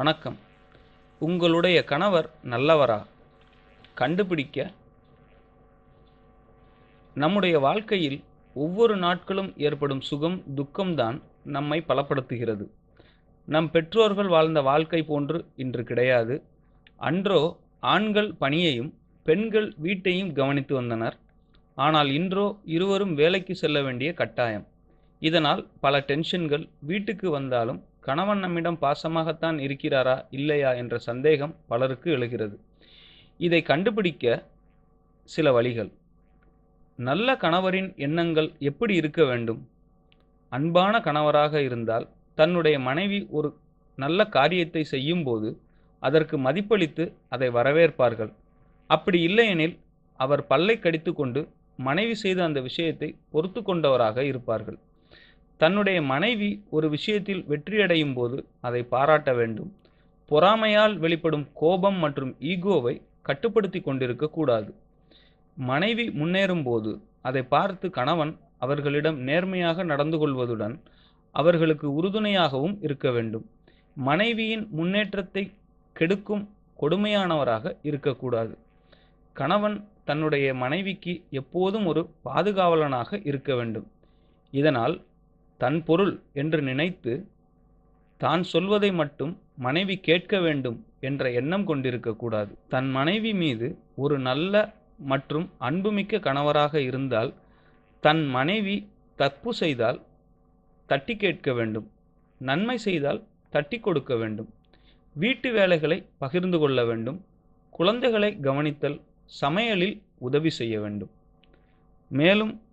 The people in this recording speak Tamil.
வணக்கம். உங்களுடைய கணவர் நல்லவரா? கண்டுபிடிக்க. நம்முடைய வாழ்க்கையில் ஒவ்வொரு நாட்களும் ஏற்படும் சுகம் துக்கம்தான் நம்மை பலப்படுத்துகிறது. நம் பெற்றோர்கள் வாழ்ந்த வாழ்க்கை போன்று இன்று கிடையாது. அன்றோ ஆண்கள் பணியையும் பெண்கள் வீட்டையும் கவனித்து வந்தனர். ஆனால் இன்றோ இருவரும் வேலைக்கு செல்ல வேண்டிய கட்டாயம். இதனால் பல டென்ஷன்கள் வீட்டுக்கு வந்தாலும் கணவன் நம்மிடம் பாசமாகத்தான் இருக்கிறாரா இல்லையா என்ற சந்தேகம் பலருக்கு எழுகிறது. இதை கண்டுபிடிக்க சில வழிகள். நல்ல கணவரின் எண்ணங்கள் எப்படி இருக்க வேண்டும்? அன்பான கணவராக இருந்தால் தன்னுடைய மனைவி ஒரு நல்ல காரியத்தை செய்யும்போது அதற்கு மதிப்பளித்து அதை வரவேற்பார்கள். அப்படி இல்லையெனில் அவர் பல்லை கடித்து கொண்டு மனைவி செய்த அந்த விஷயத்தை பொறுத்து கொண்டவராக இருப்பார்கள். தன்னுடைய மனைவி ஒரு விஷயத்தில் வெற்றியடையும் போது அதை பாராட்ட வேண்டும். பொறாமையால் வெளிப்படும் கோபம் மற்றும் ஈகோவை கட்டுப்படுத்தி கொண்டிருக்க கூடாது. மனைவி முன்னேறும் போது அதை பார்த்து கணவன் அவர்களிடம் நேர்மையாக நடந்து கொள்வதுடன் அவர்களுக்கு உறுதுணையாகவும் இருக்க வேண்டும். மனைவியின் முன்னேற்றத்தை கெடுக்கும் கொடுமையானவராக இருக்கக்கூடாது. கணவன் தன்னுடைய மனைவிக்கு எப்போதும் ஒரு பாதுகாவலனாக இருக்க வேண்டும். இதனால் தன் பொருள் என்று நினைத்து தான் சொல்வதை மட்டும் மனைவி கேட்க வேண்டும் என்ற எண்ணம் கொண்டிருக்கக்கூடாது தன் மனைவி மீது ஒரு நல்ல மற்றும் அன்புமிக்க கணவராக இருந்தால் தன் மனைவி தப்பு செய்தால் தட்டி கேட்க வேண்டும். நன்மை செய்தால் தட்டி கொடுக்க வேண்டும். வீட்டு வேலைகளை பகிர்ந்து கொள்ள வேண்டும். குழந்தைகளை கவனித்தல் சமையலில் உதவி செய்ய வேண்டும். மேலும்